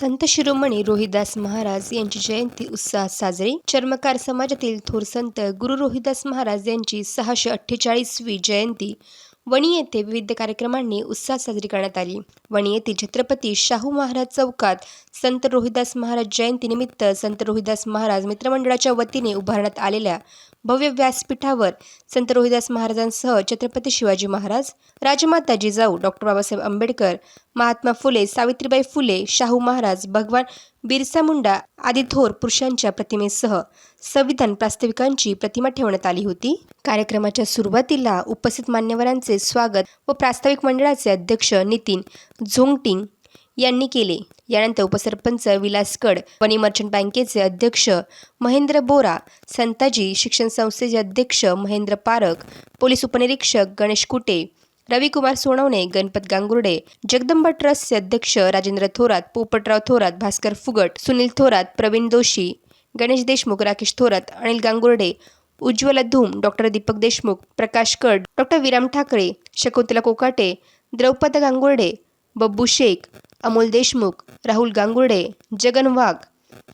संत शिरोमणी रोहिदास महाराज यांची जयंती उत्साहात साजरी. चर्मकार समाजातील थोर संत गुरु रोहिदास महाराज यांची सहाशे अठ्ठेचाळीसवी जयंती वणी येथे विविध कार्यक्रमांनी उत्साहात साजरी करण्यात आली. वणी येथील छत्रपती शाहू महाराज चौकात संत रोहिदास महाराज जयंतीनिमित्त संत रोहिदास महाराज मित्रमंडळाच्या वतीने उभारण्यात आलेल्या भव्य व्यासपीठावर संत रोहिदास महाराजांसह छत्रपती शिवाजी महाराज राजमाता जिजाऊ डॉक्टर बाबासाहेब आंबेडकर महात्मा फुले सावित्रीबाई फुले शाहू महाराज भगवान बिरसा मुंडा आदी थोर पुरुषांच्या प्रतिमेसह संविधान प्रास्ताविकांची प्रतिमा ठेवण्यात आली होती. कार्यक्रमाच्या सुरुवातीला उपस्थित मान्यवरांचे स्वागत व प्रास्ताविक मंडळाचे अध्यक्ष नितीन झोंगटिंग यांनी केले. यानंतर उपसरपंच विलास कड वनी मर्चंट बँकेचे अध्यक्ष महेंद्र बोरा संताजी शिक्षण संस्थेचे अध्यक्ष महेंद्र पारख पोलीस उपनिरीक्षक गणेश कुटे रविकुमार सोनवणे गणपत गांगुर्डे जगदंबा ट्रस्टचे अध्यक्ष राजेंद्र थोरात पोपटराव थोरात भास्कर फुगट सुनील थोरात प्रवीण दोशी गणेश देशमुख राकेश थोरात अनिल गांगुर्डे उज्ज्वला धूम डॉक्टर दीपक देशमुख प्रकाश कड डॉक्टर विराम ठाकरे शकुंतला कोकाटे द्रौपद गांगुर्डे बब्बू शेख अमोल देशमुख राहुल गांगुर्डे जगन वाघ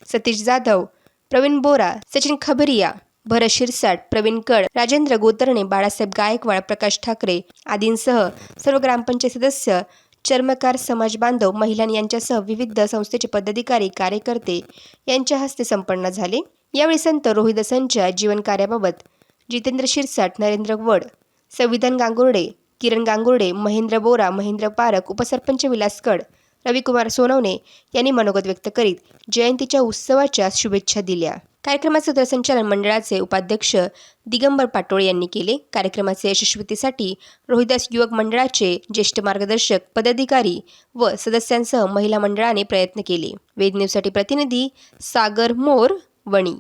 सतीश जाधव प्रवीण बोरा सचिन खबरिया भरत शिरसाट प्रवीण कड राजेंद्र गोतरणे बाळासाहेब गायकवाड प्रकाश ठाकरे आदींसह सर्व ग्रामपंचायत सदस्य चर्मकार समाज बांधव महिला यांच्यासह विविध संस्थेचे पदाधिकारी कार्यकर्ते यांच्या हस्ते संपन्न झाले. यावेळी संत रोहिदासांच्या जीवन कार्याबाबत जितेंद्र शिरसाट नरेंद्र वड संविधान गांगुर्डे किरण गांगुर्डे महेंद्र बोरा महेंद्र पारक उपसरपंच विलास कड रविकुमार सोनवणे यांनी मनोगत व्यक्त करीत जयंतीच्या उत्सवाच्या शुभेच्छा दिल्या. कार्यक्रमाचे सूत्रसंचालन मंडळाचे उपाध्यक्ष दिगंबर पाटोळे यांनी केले. कार्यक्रमाचे यशस्वीतेसाठी रोहिदास युवक मंडळाचे ज्येष्ठ मार्गदर्शक पदाधिकारी व सदस्यांसह महिला मंडळाने प्रयत्न केले. वेद न्यूजसाठी प्रतिनिधी सागर मोर वणी.